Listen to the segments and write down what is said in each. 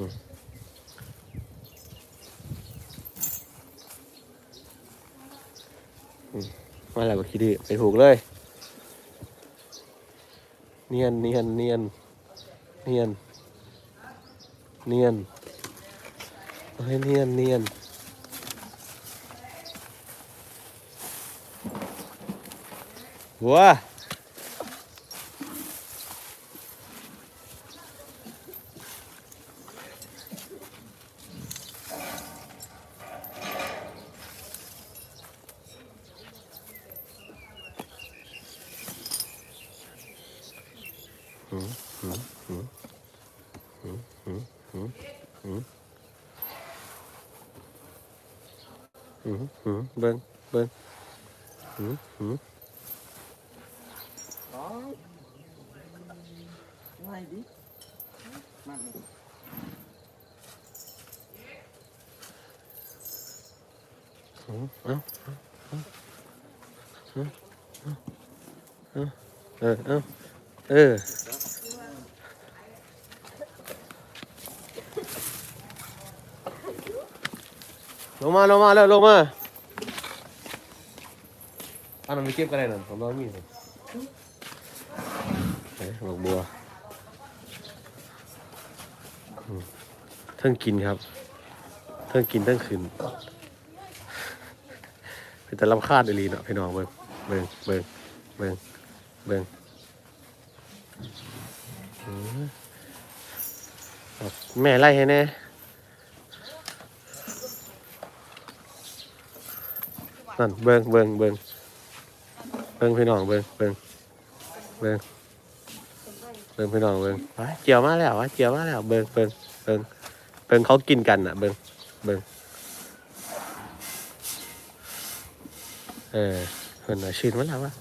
อืมอืมมาแล้วก็คิดดิไปผูกเลย เนียนเนียนเนียนเนียนเนียนเฮ้ยเนียนเนียนวัว มหืมเบิ้งเบิ้งหืมหืมน้ อันนั้นไม่เก็บกันเลยนั่นผมน้องมีเลยเฮ้ยดอกบัวเทั้งกินครับเทั้งกินเทั้งคืนเป็นแต่ลำคาดอีหลีเนาะพี่น้องเบิ่งเบิ่งเบิ่งเบิ่งเบิ่งแม่ไล่ให้แน่นั่นเบิ่งเบิ่งเบิ่ง เบิ่งพี่น้องเบิ่งเบิ่งเบิ่งเบิ่งพี่น้องเบิ่งว้ายเจียวมาแล้ววะเจียวมาแล้วเบิ่งเบิ่งเบิ่งเบิ่งเขากินกันอะเบิ่งเบิ่งเออเพิ่นน่ะชื่นมันแล้ววะ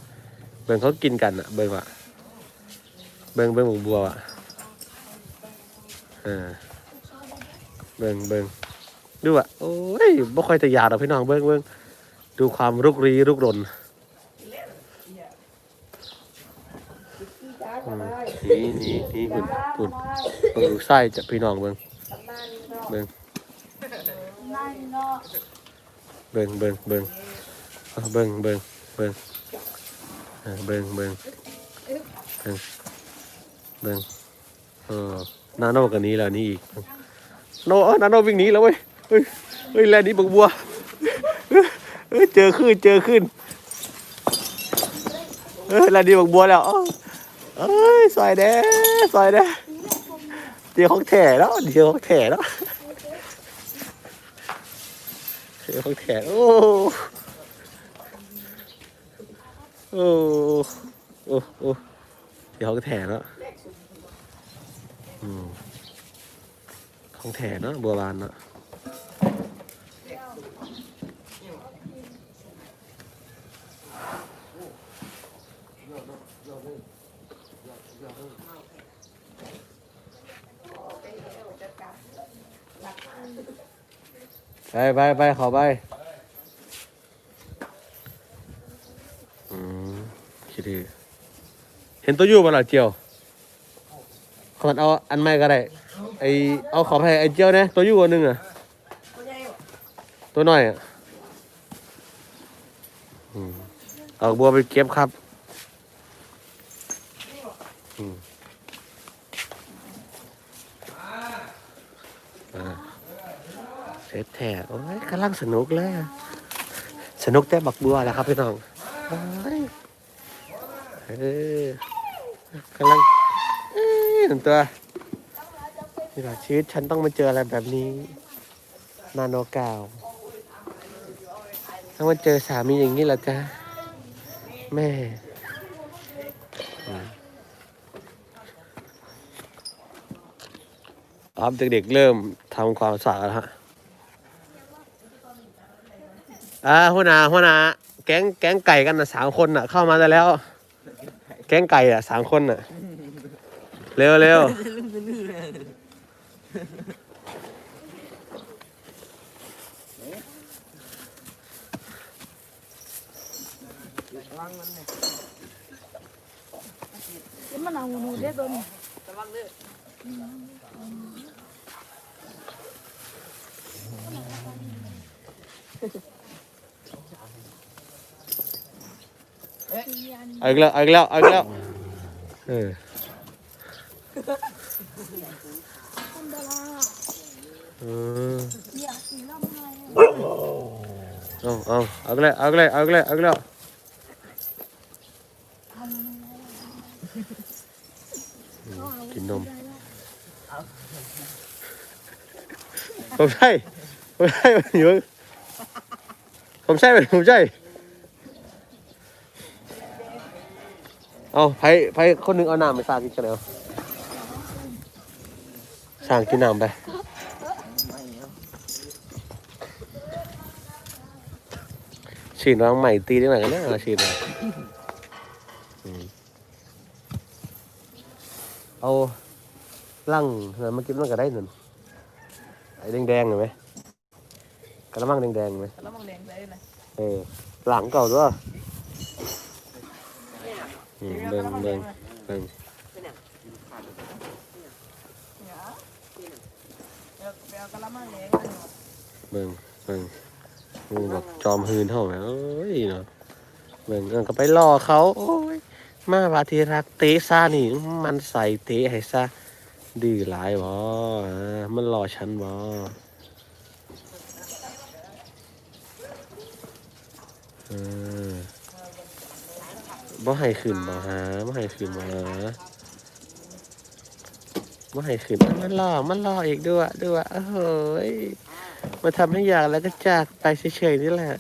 เบิ่งเขากินกันอะเบิ่งว่ะเบิ่งเบิ่งหมูบัวอะเออเบิ่งเบิ่งดูอะโอ้ยบ่ค่อยจะยาดอกพี่น้องเบิ่งเบิ่งดูความรุกรีรุกรนอืมนี่นี่นี่ หุ่นหุ่นเบิ่งดูไส้จากพี่น้องเบิ่งเบิ่งเบิ่งเบิ่งเบิ่งเบิ่งเบิ่งเบิ่งเบิ่งเบิ่งเบิ่งเบิ่งเออนาโนกันนี้แล้วนี่อีกโนเออนาโนวิ่งหนีแล้วเว้ยเฮ้ยเฮ้ยแลนนี้บักบัวเฮ้ยเจอขึ้นเจอขึ้นเออแลนนี้บักบัวแล้วเอ้ยซอยแด้ซอยแด้ เดี๋ยวของแถแล้วเดี๋ยวของแถแล้วเดี๋ยวของแถโอ้โอ้โอ้โอ้เดี๋ยวเขาก็แถแล้วอืมของแถเนาะบัวบานเนาะ ไปไปไปขอไปอืมคิดดีเห็นตัวอยู่บ่ล่ะเจียวขอเอาอันใหม่ก็ได้ไอเอาขอให้ไอเจียวนะตัวอยู่อันหนึงอะตัวน้อยอะอืมเอาบัวไปเก็บครับอืมอ่าเสร็จ แท้โอ้ยกำลังสนุกเลย สนุกแต่บักบัวแหละครับพี่น้องเออกำลังหนึ่งตัวนี่แหละชีวิตฉันต้องมาเจออะไรแบบนี้นาโนกาวต้องมาเจอสามีอย่างนี้เหรอจ๊ะแม่อืมครับเด็กๆเริ่มทำความสะอาดแล้วฮะ อ่าหัวหน้าหัวหน้าแก๊งแก๊งไก่กันนะสามคนอะ เข้ามาได้แล้ว แก๊งไก่อะสามคนอะ เร็วเร็วมันเอาหนูเด็ดโดนระากสีลำไห้เอาเอาเอาอีกแล้วเอาอีกแล้วเอาอีกแล้วเอาอีกแล้วอืมกินนมผมใช่ผมใช่อยู่ผมใช่ไหมผมใช่ เอาไผไผคนหนึงเอาน้ำไปสร้างกินกันเอาสร้างกินน้ำไปไม่เอาฉีดวางใหม่ตีได้ไหมกันเนี่ยฉีดมาอืมเอาลั่งนั่นมากินมันก็ได้หนึ่งไอ้แดงๆเห็นไหมกระมังแดงๆไหมแล้วมันแดงเลยนะ เออหลังเก่าด้วย เบิ่งเบิ่งเบิ่งเบิ่งเบิ่งมึงบอกจอมหืนเท่าไหร่เอ้ยเนาะเบิ่งเออก็ไปล่อเขาโอ้ยมาบาทีรักเตะซานี่ มันใส่เตะให้ซะดื้อหลายบ่มันรอฉันบ่เออ บ่ให้ขึ้นบ่ฮะบ่ให้ขึ้นบ่ฮะบ่ให้ขึ้นมันรอมันรออีกด้วยด้วยเอ้ยมาทำให้อยากแล้วก็จากไปเฉยๆนี่แหละ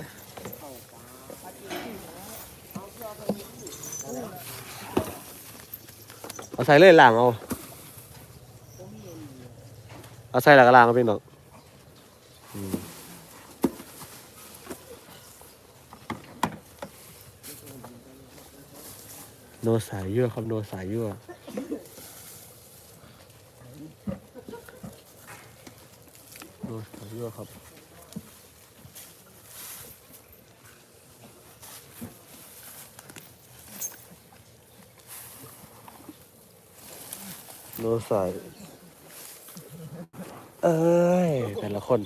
เอาใส่เลยหลังเอา เอาใส่หลังกระลางเอาเป็นหรอก โนสายยั่วครับโนสายยั่วโนสายยั่วครับโนสายเอ้ยแต่ละคน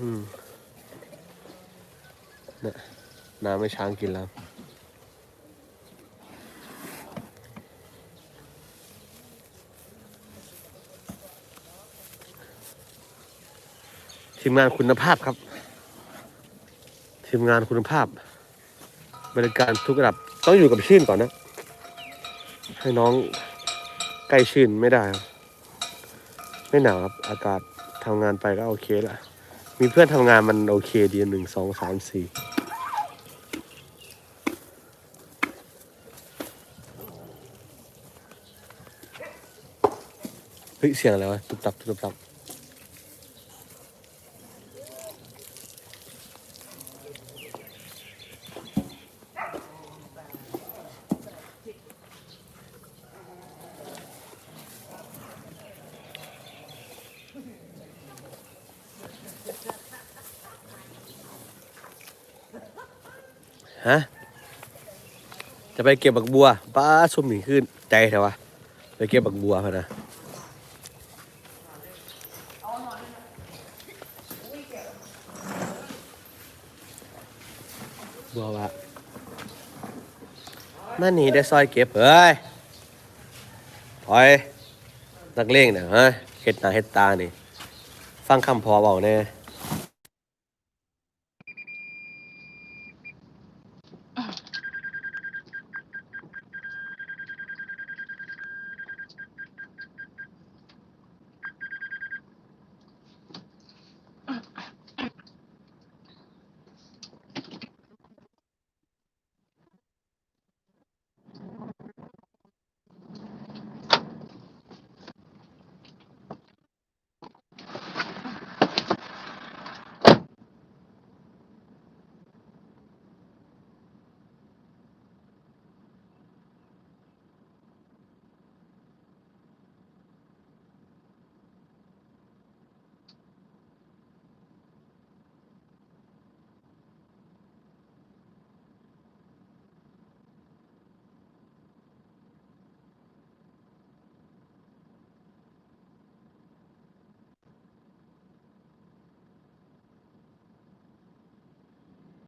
อืมเนี่ยน้ำไม่ช้างกินแล้ว ทีมงานคุณภาพครับ ทีมงานคุณภาพ บริการทุกระดับต้องอยู่กับชื่นก่อนนะ ให้น้องใกล้ชื่นไม่ได้ครับ ไม่หนาวครับ อากาศทำงานไปก็โอเคละ มีเพื่อนทำงานมันโอเคดีหนึ่งสองสามสี่เฮ้ยเสียงอะไรวะ ตุบตับตุบตับ ฮะ จะไปเก็บบักบัวป้าสุ่มหนีขึ้นใจเถอะวะ ไปเก็บบักบัวพะนะบัววะนั่นนี่ได้ซอยเก็บเฮ้ยพอยนักเลงเนี่ยฮะเฮ็ดหน้าเฮ็ดตานี่ ฟังคำพอเบาเนี่ย